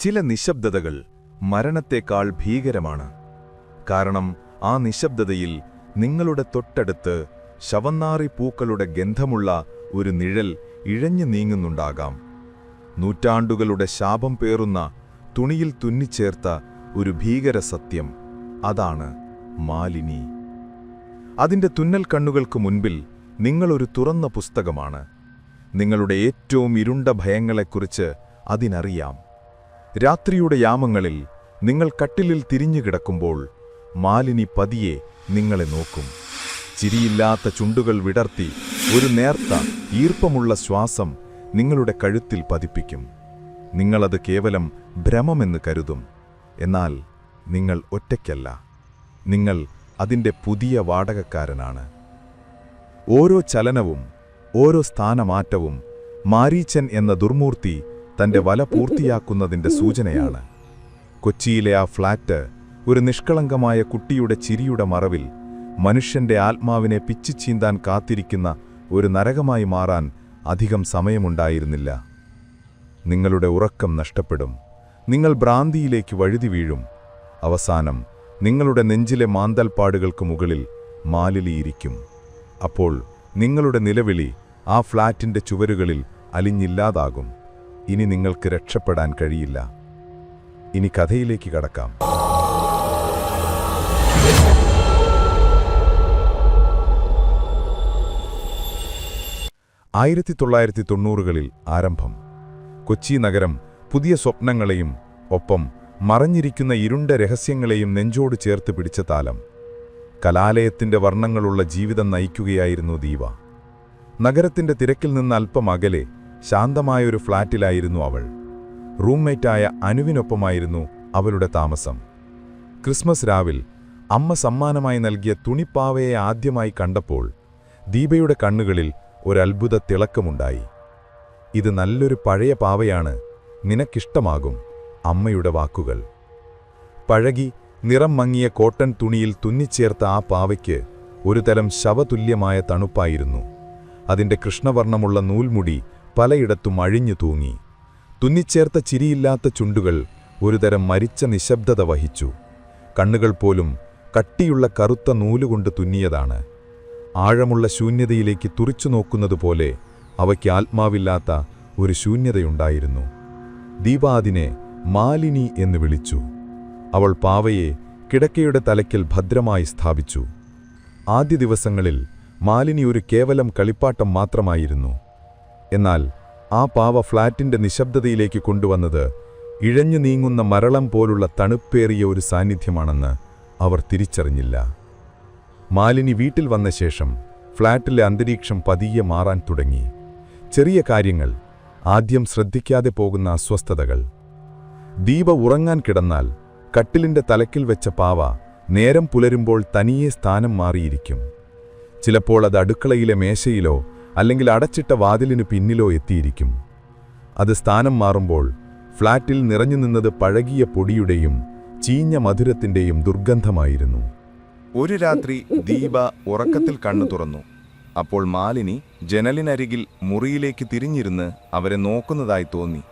ചില നിശബ്ദതകൾ മരണത്തേക്കാൾ ഭീകരമാണ്. കാരണം ആ നിശബ്ദതയിൽ നിങ്ങളുടെ തൊട്ടടുത്ത് ശവന്നാറി പൂക്കളുടെ ഗന്ധമുള്ള ഒരു നിഴൽ ഇഴഞ്ഞു നീങ്ങുന്നുണ്ടാകാം. നൂറ്റാണ്ടുകളുടെ ശാപം പേറുന്ന തുണിയിൽ തുന്നിച്ചേർത്ത ഒരു ഭീകര സത്യം അതാണ് മാലിനി. അതിന്റെ തുന്നൽ കണ്ണുകൾക്ക് മുൻപിൽ നിങ്ങളൊരു തുറന്ന പുസ്തകമാണ്. നിങ്ങളുടെ ഏറ്റവും ഇരുണ്ട ഭയങ്ങളെക്കുറിച്ച് അതിനറിയാം. രാത്രിയുടെ യാമങ്ങളിൽ നിങ്ങൾ കട്ടിലിൽ തിരിഞ്ഞുകിടക്കുമ്പോൾ മാലിനി പതിയെ നിങ്ങളെ നോക്കും. ചിരിയില്ലാത്ത ചുണ്ടുകൾ വിടർത്തി ഒരു നേർത്ത ഈർപ്പമുള്ള ശ്വാസം നിങ്ങളുടെ കഴുത്തിൽ പതിപ്പിക്കും. നിങ്ങളത് കേവലം ഭ്രമമെന്ന് കരുതും. എന്നാൽ നിങ്ങൾ ഒറ്റയ്ക്കല്ല. നിങ്ങൾ അതിന്റെ പുതിയ വാടകക്കാരനാണ്. ഓരോ ചലനവും ഓരോ സ്ഥാനമാറ്റവും മാരീച്ചൻ എന്ന ദുർമൂർത്തി തന്റെ വല പൂർത്തിയാക്കുന്നതിന്റെ സൂചനയാണ്. കൊച്ചിയിലെ ആ ഫ്ലാറ്റ് ഒരു നിഷ്കളങ്കമായ കുട്ടിയുടെ ചിരിയുടെ മറവിൽ മനുഷ്യന്റെ ആത്മാവിനെ പിച്ചിച്ചീന്താൻ കാത്തിരിക്കുന്ന ഒരു നരകമായി മാറാൻ അധികം സമയമുണ്ടായിരുന്നില്ല. നിങ്ങളുടെ ഉറക്കം നഷ്ടപ്പെടും. നിങ്ങൾ ഭ്രാന്തിയിലേക്ക് വഴുതി വീഴും. അവസാനം നിങ്ങളുടെ നെഞ്ചിലെ മാന്തൽപ്പാടുകൾക്ക് മുകളിൽ മാലിലിയിരിക്കും. അപ്പോൾ നിങ്ങളുടെ നിലവിളി ആ ഫ്ലാറ്റിന്റെ ചുവരുകളിൽ അലിഞ്ഞില്ലാതാകും. ഇനി നിങ്ങൾക്ക് രക്ഷപ്പെടാൻ കഴിയില്ല. ഇനി കഥയിലേക്ക് കടക്കാം. ആയിരത്തി തൊള്ളായിരത്തി തൊണ്ണൂറുകളിൽ ആരംഭം. കൊച്ചി നഗരം പുതിയ സ്വപ്നങ്ങളെയും ഒപ്പം മറഞ്ഞിരിക്കുന്ന ഇരുണ്ട രഹസ്യങ്ങളെയും നെഞ്ചോട് ചേർത്ത് പിടിച്ച താലം. കലാലയത്തിന്റെ വർണങ്ങളുള്ള ജീവിതം നയിക്കുകയായിരുന്നു ദീവ. നഗരത്തിന്റെ തിരക്കിൽ നിന്ന് അല്പം അകലെ ശാന്തമായൊരു ഫ്ളാറ്റിലായിരുന്നു അവൾ. റൂംമേറ്റായ അനുവിനൊപ്പമായിരുന്നു അവളുടെ താമസം. ക്രിസ്മസ് രാവിൽ അമ്മ സമ്മാനമായി നൽകിയ തുണിപ്പാവയെ ആദ്യമായി കണ്ടപ്പോൾ ദീപയുടെ കണ്ണുകളിൽ ഒരത്ഭുത തിളക്കമുണ്ടായി. ഇത് നല്ലൊരു പഴയ പാവയാണ് നിനക്കിഷ്ടമാകും അമ്മയുടെ വാക്കുകൾ. പഴകി നിറം മങ്ങിയ കോട്ടൺ തുണിയിൽ തുന്നിച്ചേർത്ത ആ പാവയ്ക്ക് ഒരുതരം ശവതുല്യമായ തണുപ്പായിരുന്നു. അതിന്റെ കൃഷ്ണവർണമുള്ള നൂൽമുടി പലയിടത്തും അഴിഞ്ഞു തൂങ്ങി. തുന്നിച്ചേർത്ത ചിരിയില്ലാത്ത ചുണ്ടുകൾ ഒരുതരം മരിച്ച നിശബ്ദത വഹിച്ചു. കണ്ണുകൾ പോലും കട്ടിയുള്ള കറുത്ത നൂലുകൊണ്ട് തുന്നിയതാണ്. ആഴമുള്ള ശൂന്യതയിലേക്ക് തുറിച്ചു നോക്കുന്നതുപോലെ അവയ്ക്ക് ആത്മാവില്ലാത്ത ഒരു ശൂന്യതയുണ്ടായിരുന്നു. ദീപ അതിനെ മാലിനി എന്ന് വിളിച്ചു. അവൾ പാവയെ കിടക്കയുടെ തലയ്ക്കൽ ഭദ്രമായി സ്ഥാപിച്ചു. ആദ്യ ദിവസങ്ങളിൽ മാലിനി ഒരു കേവലം കളിപ്പാട്ടം മാത്രമായിരുന്നു. എന്നാൽ ആ പാവ ഫ്ളാറ്റിന്റെ നിശബ്ദതയിലേക്ക് കൊണ്ടുവന്നത് ഇഴഞ്ഞു നീങ്ങുന്ന മരളം പോലുള്ള തണുപ്പേറിയ ഒരു സാന്നിധ്യമാണെന്ന് അവർ തിരിച്ചറിഞ്ഞില്ല. മാലിനി വീട്ടിൽ വന്ന ശേഷം ഫ്ളാറ്റിലെ അന്തരീക്ഷം പതിയെ മാറാൻ തുടങ്ങി. ചെറിയ കാര്യങ്ങൾ ആദ്യം ശ്രദ്ധിക്കാതെ പോകുന്ന അസ്വസ്ഥതകൾ. ദീപ ഉറങ്ങാൻ കിടന്നാൽ കട്ടിലിന്റെ തലക്കിൽ വെച്ച പാവ നേരം പുലരുമ്പോൾ തനിയെ സ്ഥാനം മാറിയിരിക്കും. ചിലപ്പോൾ അത് അടുക്കളയിലെ മേശയിലോ അല്ലെങ്കിൽ അടച്ചിട്ട വാതിലിനു പിന്നിലോ എത്തിയിരിക്കും. അത് സ്ഥാനം മാറുമ്പോൾ ഫ്ളാറ്റിൽ നിറഞ്ഞു നിന്നത് പഴകിയ പൊടിയുടെയും ചീഞ്ഞ മധുരത്തിന്റെയും ദുർഗന്ധമായിരുന്നു. ഒരു രാത്രി ദീപ ഉറക്കത്തിൽ കണ്ണു തുറന്നു. അപ്പോൾ മാലിനി ജനലിനരികിൽ മുറിയിലേക്ക് തിരിഞ്ഞിരുന്ന് അവരെ നോക്കുന്നതായി തോന്നി.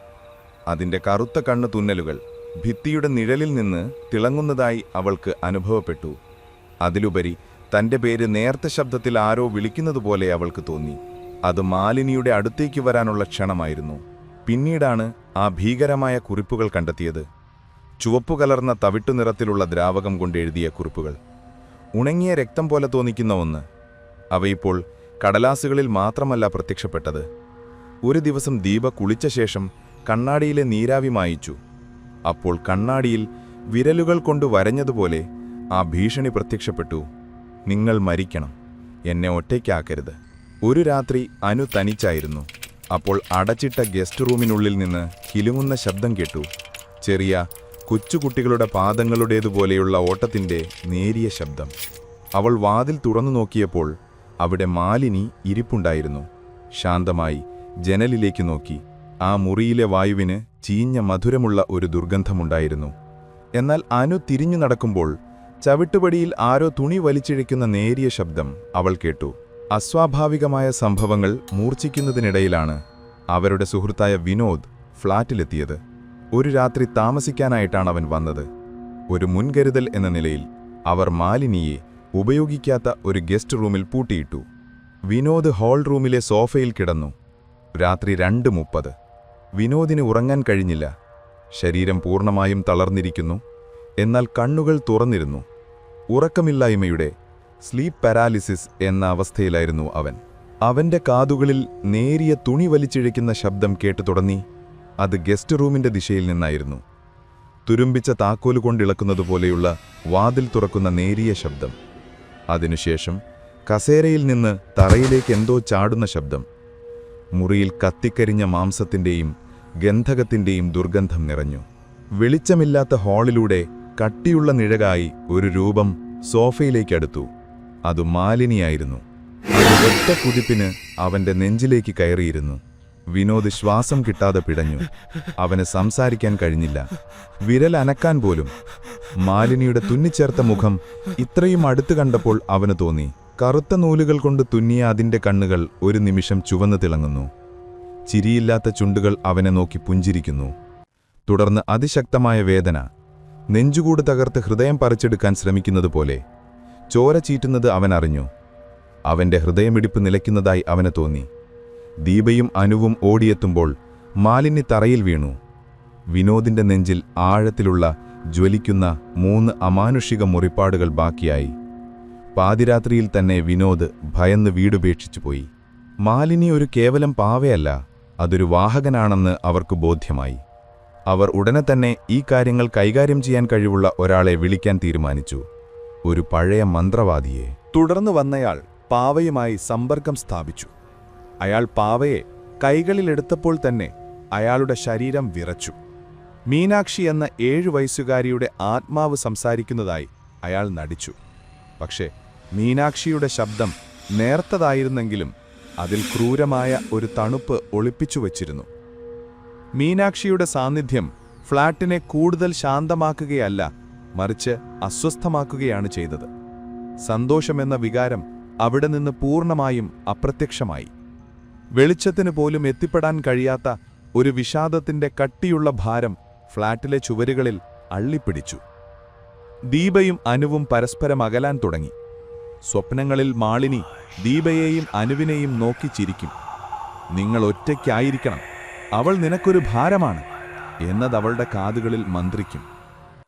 അതിന്റെ കറുത്ത കണ്ണു തുന്നലുകൾ ഭിത്തിയുടെ നിഴലിൽ നിന്ന് തിളങ്ങുന്നതായി അവൾക്ക് അനുഭവപ്പെട്ടു. അതിലുപരി തന്റെ പേര് നേർത്ത ശബ്ദത്തിൽ ആരോ വിളിക്കുന്നതുപോലെ അവൾക്ക് തോന്നി. അത് മാലിനിയുടെ അടുത്തേക്ക് വരാനുള്ള ക്ഷണമായിരുന്നു. പിന്നീടാണ് ആ ഭീകരമായ കുറിപ്പുകൾ കണ്ടെത്തിയത്. ചുവപ്പു കലർന്ന തവിട്ടു നിറത്തിലുള്ള ദ്രാവകം കൊണ്ടെഴുതിയ കുറിപ്പുകൾ. ഉണങ്ങിയ രക്തം പോലെ തോന്നിക്കുന്ന ഒന്ന്. അവയിപ്പോൾ കടലാസുകളിൽ മാത്രമല്ല പ്രത്യക്ഷപ്പെട്ടത്. ഒരു ദിവസം ദീപ കുളിച്ച ശേഷം കണ്ണാടിയിലെ നീരാവി മായിച്ചു. അപ്പോൾ കണ്ണാടിയിൽ വിരലുകൾ കൊണ്ട് വരഞ്ഞതുപോലെ ആ ഭീഷണി പ്രത്യക്ഷപ്പെട്ടു. നിങ്ങൾ മരിക്കണം. എന്നെ ഒറ്റയ്ക്കാക്കരുത്. ഒരു രാത്രി അനു തനിച്ചായിരുന്നു. അപ്പോൾ അടച്ചിട്ട ഗസ്റ്റ് റൂമിനുള്ളിൽ നിന്ന് കിലുങ്ങുന്ന ശബ്ദം കേട്ടു. ചെറിയ കൊച്ചുകുട്ടികളുടെ പാദങ്ങളുടേതുപോലെയുള്ള ഓട്ടത്തിന്റെ നേരിയ ശബ്ദം. അവൾ വാതിൽ തുറന്നു നോക്കിയപ്പോൾ അവിടെ മാലിനി ഇരിപ്പുണ്ടായിരുന്നു. ശാന്തമായി ജനലിലേക്ക് നോക്കി. ആ മുറിയിലെ വായുവിന് ചീഞ്ഞ മധുരമുള്ള ഒരു ദുർഗന്ധമുണ്ടായിരുന്നു. എന്നാൽ അനു തിരിഞ്ഞു നടക്കുമ്പോൾ ചവിട്ടുപടിയിൽ ആരോ തുണി വലിച്ചിഴയ്ക്കുന്ന നേരിയ ശബ്ദം അവൾ കേട്ടു. അസ്വാഭാവികമായ സംഭവങ്ങൾ മൂർച്ഛിക്കുന്നതിനിടയിലാണ് അവരുടെ സുഹൃത്തായ വിനോദ് ഫ്ളാറ്റിലെത്തിയത്. ഒരു രാത്രി താമസിക്കാനായിട്ടാണ് അവൻ വന്നത്. ഒരു മുൻകരുതൽ എന്ന നിലയിൽ അവർ മാലിനിയെ ഉപയോഗിക്കാത്ത ഒരു ഗസ്റ്റ് റൂമിൽ പൂട്ടിയിട്ടു. വിനോദ് ഹാൾ റൂമിലെ സോഫയിൽ കിടന്നു. രാത്രി രണ്ട് മുപ്പത്. വിനോദിന് ഉറങ്ങാൻ കഴിഞ്ഞില്ല. ശരീരം പൂർണമായും തളർന്നിരിക്കുന്നു. എന്നാൽ കണ്ണുകൾ തുറന്നിരുന്നു. ഉറക്കമില്ലായ്മയുടെ സ്ലീപ്പ് പാരാലിസിസ് എന്ന അവസ്ഥയിലായിരുന്നു അവൻ. അവന്റെ കാതുകളിൽ നേരിയ തുണി വലിച്ചിഴയ്ക്കുന്ന ശബ്ദം കേട്ടു തുടങ്ങി. അത് ഗസ്റ്റ് റൂമിന്റെ ദിശയിൽ നിന്നായിരുന്നു. തുരുമ്പിച്ച താക്കോൽ കൊണ്ടിളക്കുന്നതുപോലെയുള്ള വാതിൽ തുറക്കുന്ന നേരിയ ശബ്ദം. അതിനുശേഷം കസേരയിൽ നിന്ന് തറയിലേക്ക് എന്തോ ചാടുന്ന ശബ്ദം. മുറിയിൽ കത്തിക്കരിഞ്ഞ മാംസത്തിന്റെയും ഗന്ധകത്തിന്റെയും ദുർഗന്ധം നിറഞ്ഞു. വെളിച്ചമില്ലാത്ത ഹാളിലൂടെ കട്ടിയുള്ള നിഴകായി ഒരു രൂപം സോഫയിലേക്കടുത്തു അത് മാലിനിയായിരുന്നു. ഒറ്റ കുതിപ്പിന് അവന്റെ നെഞ്ചിലേക്ക് കയറിയിരുന്നു. വിനോദ് ശ്വാസം കിട്ടാതെ പിടഞ്ഞു. അവന് സംസാരിക്കാൻ കഴിഞ്ഞില്ല. വിരൽ അനക്കാൻ പോലും. മാലിനിയുടെ തുന്നിച്ചേർത്ത മുഖം ഇത്രയും അടുത്തു കണ്ടപ്പോൾ അവന് തോന്നി. കറുത്ത നൂലുകൾ കൊണ്ട് തുന്നിയ അതിന്റെ കണ്ണുകൾ ഒരു നിമിഷം ചുവന്നു തിളങ്ങുന്നു. ചിരിയില്ലാത്ത ചുണ്ടുകൾ അവനെ നോക്കി പുഞ്ചിരിക്കുന്നു. തുടർന്ന് അതിശക്തമായ വേദന. നെഞ്ചുകൂട് തകർത്ത് ഹൃദയം പറിച്ചെടുക്കാൻ ശ്രമിക്കുന്നതുപോലെ ചോര ചീറ്റുന്നത് അവൻ അറിഞ്ഞു. അവന്റെ ഹൃദയമിടിപ്പ് നിലയ്ക്കുന്നതായി അവന് തോന്നി. ദീപയും അനുവും ഓടിയെത്തുമ്പോൾ മാലിന്യ തറയിൽ വീണു. വിനോദിന്റെ നെഞ്ചിൽ ആഴത്തിലുള്ള ജ്വലിക്കുന്ന മൂന്ന് അമാനുഷിക മുറിപ്പാടുകൾ ബാക്കിയായി. പാതിരാത്രിയിൽ തന്നെ വിനോദ് ഭയന്ന് വീടുപേക്ഷിച്ചു പോയി. മാലിനി ഒരു കേവലം പാവയല്ല അതൊരു വാഹകനാണെന്ന് അവർക്ക് ബോധ്യമായി. അവർ ഉടനെ തന്നെ ഈ കാര്യങ്ങൾ കൈകാര്യം ചെയ്യാൻ കഴിവുള്ള ഒരാളെ വിളിക്കാൻ തീരുമാനിച്ചു. ഒരു പഴയ മന്ത്രവാദിയെ തുടർന്നു വന്നയാൾ പാവയുമായി സമ്പർക്കം സ്ഥാപിച്ചു. അയാൾ പാവയെ കൈകളിലെടുത്തപ്പോൾ തന്നെ അയാളുടെ ശരീരം വിറച്ചു. മീനാക്ഷി എന്ന ഏഴു വയസ്സുകാരിയുടെ ആത്മാവ് സംസാരിക്കുന്നതായി അയാൾ നടിച്ചു. പക്ഷേ മീനാക്ഷിയുടെ ശബ്ദം നേർത്തതായിരുന്നെങ്കിലും അതിൽ ക്രൂരമായ ഒരു തണുപ്പ് ഒളിപ്പിച്ചു വച്ചിരുന്നു. മീനാക്ഷിയുടെ സാന്നിധ്യം ഫ്ളാറ്റിനെ കൂടുതൽ ശാന്തമാക്കുകയല്ല മറിച്ച് അസ്വസ്ഥമാക്കുകയാണ് ചെയ്തത്. സന്തോഷമെന്ന വികാരം അവിടെ നിന്ന് പൂർണമായും അപ്രത്യക്ഷമായി. വെളിച്ചത്തിന് പോലും എത്തിപ്പെടാൻ കഴിയാത്ത ഒരു വിഷാദത്തിന്റെ കട്ടിയുള്ള ഭാരം ഫ്ളാറ്റിലെ ചുവരുകളിൽ അള്ളിപ്പിടിച്ചു. ദീപയും അനുവും പരസ്പരം അകലാൻ തുടങ്ങി. സ്വപ്നങ്ങളിൽ മാളിനി ദീപയെയും അനുവിനെയും നോക്കി ചിരിക്കും. നിങ്ങൾ ഒറ്റയ്ക്കായിരിക്കണം. അവൾ നിനക്കൊരു ഭാരമാണ് എന്നതവളുടെ കാതുകളിൽ മന്ത്രിക്കും.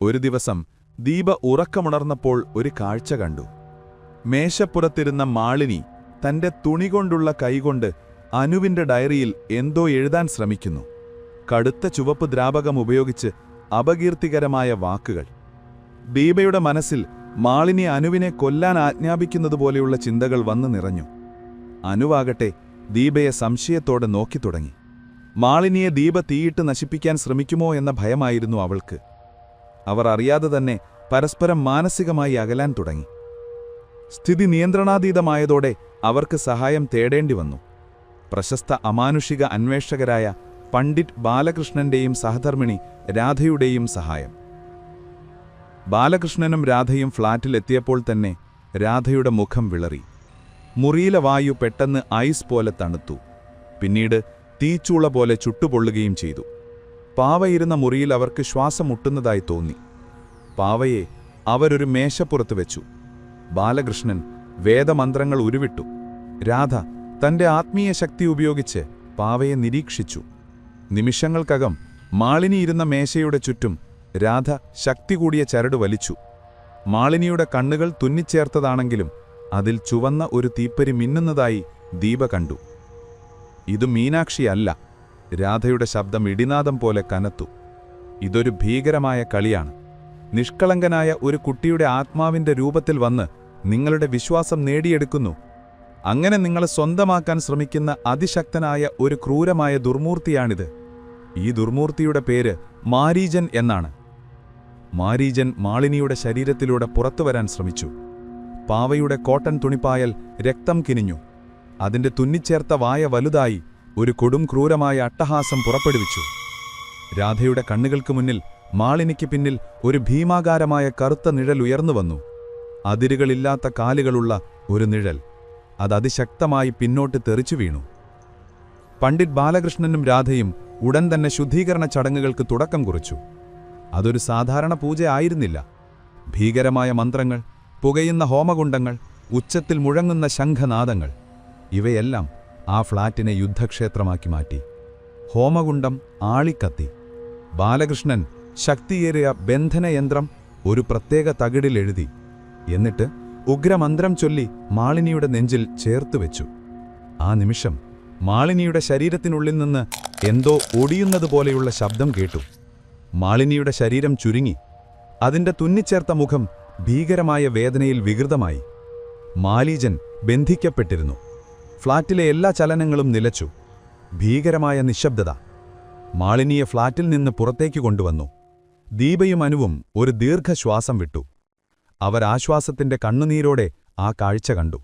ഒരു ദിവസം ദീപ ഉറക്കമുണർന്നപ്പോൾ ഒരു കാഴ്ച കണ്ടു. മേശപ്പുറത്തിരുന്ന മാളിനി തന്റെ തുണി കൊണ്ടുള്ള കൈകൊണ്ട് അനുവിന്റെ ഡയറിയിൽ എന്തോ എഴുതാൻ ശ്രമിക്കുന്നു. കടുത്ത ചുവപ്പ് ദ്രാവകം ഉപയോഗിച്ച് അപകീർത്തികരമായ വാക്കുകൾ. ദീപയുടെ മനസ്സിൽ മാളിനി അനുവിനെ കൊല്ലാൻ ആജ്ഞാപിക്കുന്നതുപോലെയുള്ള ചിന്തകൾ വന്നു നിറഞ്ഞു. അനുവാകട്ടെ ദീപയെ സംശയത്തോടെ നോക്കിത്തുടങ്ങി മാളിനിയെ ദീപ തീയിട്ട് നശിപ്പിക്കാൻ ശ്രമിക്കുമോ എന്ന ഭയമായിരുന്നു അവൾക്ക്. അവർ അറിയാതെ തന്നെ പരസ്പരം മാനസികമായി അകലാൻ തുടങ്ങി. സ്ഥിതി നിയന്ത്രണാതീതമായതോടെ അവർക്ക് സഹായം തേടേണ്ടി വന്നു. പ്രശസ്ത അമാനുഷിക അന്വേഷകരായ പണ്ഡിറ്റ് ബാലകൃഷ്ണന്റെയും സഹധർമ്മിണി രാധയുടെയും സഹായം. ബാലകൃഷ്ണനും രാധയും ഫ്ളാറ്റിലെത്തിയപ്പോൾ തന്നെ രാധയുടെ മുഖം വിളറി. മുറിയിലെ വായു പെട്ടെന്ന് ഐസ് പോലെ തണുത്തു. പിന്നീട് തീച്ചൂള പോലെ ചുട്ടുപൊള്ളുകയും ചെയ്തു. പാവയിരുന്ന മുറിയിൽ അവർക്ക് ശ്വാസം മുട്ടുന്നതായി തോന്നി. പാവയെ അവരൊരു മേശപ്പുറത്ത് വെച്ചു. ബാലകൃഷ്ണൻ വേദമന്ത്രങ്ങൾ ഉരുവിട്ടു. രാധ തന്റെ ആത്മീയ ശക്തി ഉപയോഗിച്ച് പാവയെ നിരീക്ഷിച്ചു. നിമിഷങ്ങൾക്കകം മാളിനിയിരുന്ന മേശയുടെ ചുറ്റും രാധ ശക്തി കൂടിയ ചരട് വലിച്ചു. മാളിനിയുടെ കണ്ണുകൾ തുന്നിച്ചേർത്തതാണെങ്കിലും അതിൽ ചുവന്ന ഒരു തീപ്പരി മിന്നുന്നതായി ദീപ കണ്ടു. ഇത് മീനാക്ഷിയല്ല രാധയുടെ ശബ്ദം ഇടിനാദം പോലെ കനത്തു. ഇതൊരു ഭീകരമായ കളിയാണ്. നിഷ്കളങ്കനായ ഒരു കുട്ടിയുടെ ആത്മാവിന്റെ രൂപത്തിൽ വന്ന് നിങ്ങളുടെ വിശ്വാസം നേടിയെടുക്കുന്നു. അങ്ങനെ നിങ്ങളെ സ്വന്തമാക്കാൻ ശ്രമിക്കുന്ന അതിശക്തനായ ഒരു ക്രൂരമായ ദുർമൂർത്തിയാണിത്. ഈ ദുർമൂർത്തിയുടെ പേര് മാരീജൻ എന്നാണ്. മാരീജൻ മാളിനിയുടെ ശരീരത്തിലൂടെ പുറത്തുവരാൻ ശ്രമിച്ചു. പാവയുടെ കോട്ടൺ തുണിപ്പായൽ രക്തം കിനിഞ്ഞു. അതിന്റെ തുന്നിച്ചേർത്ത വായ വലുതായി ഒരു കൊടും ക്രൂരമായ അട്ടഹാസം പുറപ്പെടുവിച്ചു. രാധയുടെ കണ്ണുകൾക്ക് മുന്നിൽ മാളിനിക്ക് പിന്നിൽ ഒരു ഭീമാകാരമായ കറുത്ത നിഴൽ ഉയർന്നു വന്നു. അതിരുകളില്ലാത്ത കാലുകളുള്ള ഒരു നിഴൽ. അത് അതിശക്തമായി പിന്നോട്ട് തെറിച്ചു വീണു. പണ്ഡിറ്റ് ബാലകൃഷ്ണനും രാധയും ഉടൻ തന്നെ ശുദ്ധീകരണ ചടങ്ങുകൾക്ക് തുടക്കം കുറിച്ചു. അതൊരു സാധാരണ പൂജ ആയിരുന്നില്ല. ഭീകരമായ മന്ത്രങ്ങൾ പുകയുന്ന ഹോമകുണ്ടങ്ങൾ ഉച്ചത്തിൽ മുഴങ്ങുന്ന ശംഖനാദങ്ങൾ ഇവയെല്ലാം ആ ഫ്ളാറ്റിനെ യുദ്ധക്ഷേത്രമാക്കി മാറ്റി. ഹോമകുണ്ടം ആളിക്കത്തി. ബാലകൃഷ്ണൻ ശക്തിയേറിയ ബന്ധനയന്ത്രം ഒരു പ്രത്യേക തകിടിൽ എഴുതി. എന്നിട്ട് ഉഗ്രമന്ത്രം ചൊല്ലി മാളിനിയുടെ നെഞ്ചിൽ ചേർത്തുവെച്ചു ആ നിമിഷം മാളിനിയുടെ ശരീരത്തിനുള്ളിൽ നിന്ന് എന്തോ ഒടിയുന്നതുപോലെയുള്ള ശബ്ദം കേട്ടു. മാളിനിയുടെ ശരീരം ചുരുങ്ങി. അതിന്റെ തുന്നിച്ചേർത്ത മുഖം ഭീകരമായ വേദനയിൽ വികൃതമായി. മാലീജൻ ബന്ധിക്കപ്പെട്ടിരുന്നു. ഫ്ളാറ്റിലെ എല്ലാ ചലനങ്ങളും നിലച്ചു. ഭീകരമായ നിശബ്ദത. മാളിനിയെ ഫ്ളാറ്റിൽ നിന്ന് പുറത്തേക്ക് കൊണ്ടുവന്നു. ദീപയും അനുവും ഒരു ദീർഘശ്വാസം വിട്ടു. അവർ ആശ്വാസത്തിന്റെ കണ്ണുനീരോടെ ആ കാഴ്ച കണ്ടു.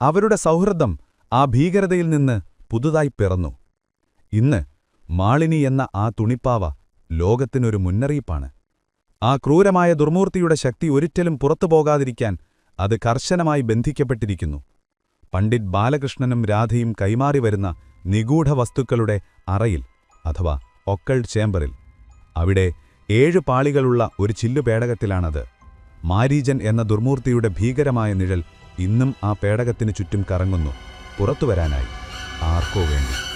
അവരുടെ സൗഹൃദം ആ ഭീകരതയിൽ നിന്ന് പുതുതായി പിറന്നു. ഇന്ന് മാളിനി എന്ന ആ തുണിപ്പാവ ലോകത്തിനൊരു മുന്നറിയിപ്പാണ്. ആ ക്രൂരമായ ദുർമൂർത്തിയുടെ ശക്തി ഒരിക്കലും പുറത്തു പോകാതിരിക്കാൻ അത് കർശനമായി ബന്ധിക്കപ്പെട്ടിരിക്കുന്നു. പണ്ഡിറ്റ് ബാലകൃഷ്ണനും രാധയും കൈമാറി വരുന്ന നിഗൂഢ വസ്തുക്കളുടെ അറയിൽ അഥവാ ഒക്കൾഡ് ചേംബറിൽ. അവിടെ ഏഴ് പാളികളുള്ള ഒരു ചില്ലു പേടകത്തിലാണത്. മാരീജൻ എന്ന ദുർമൂർത്തിയുടെ ഭീകരമായ നിഴൽ ഇന്നും ആ പേടകത്തിനു ചുറ്റും കറങ്ങുന്നു. പുറത്തുവരാനായി ആർക്കോ വേണ്ടി.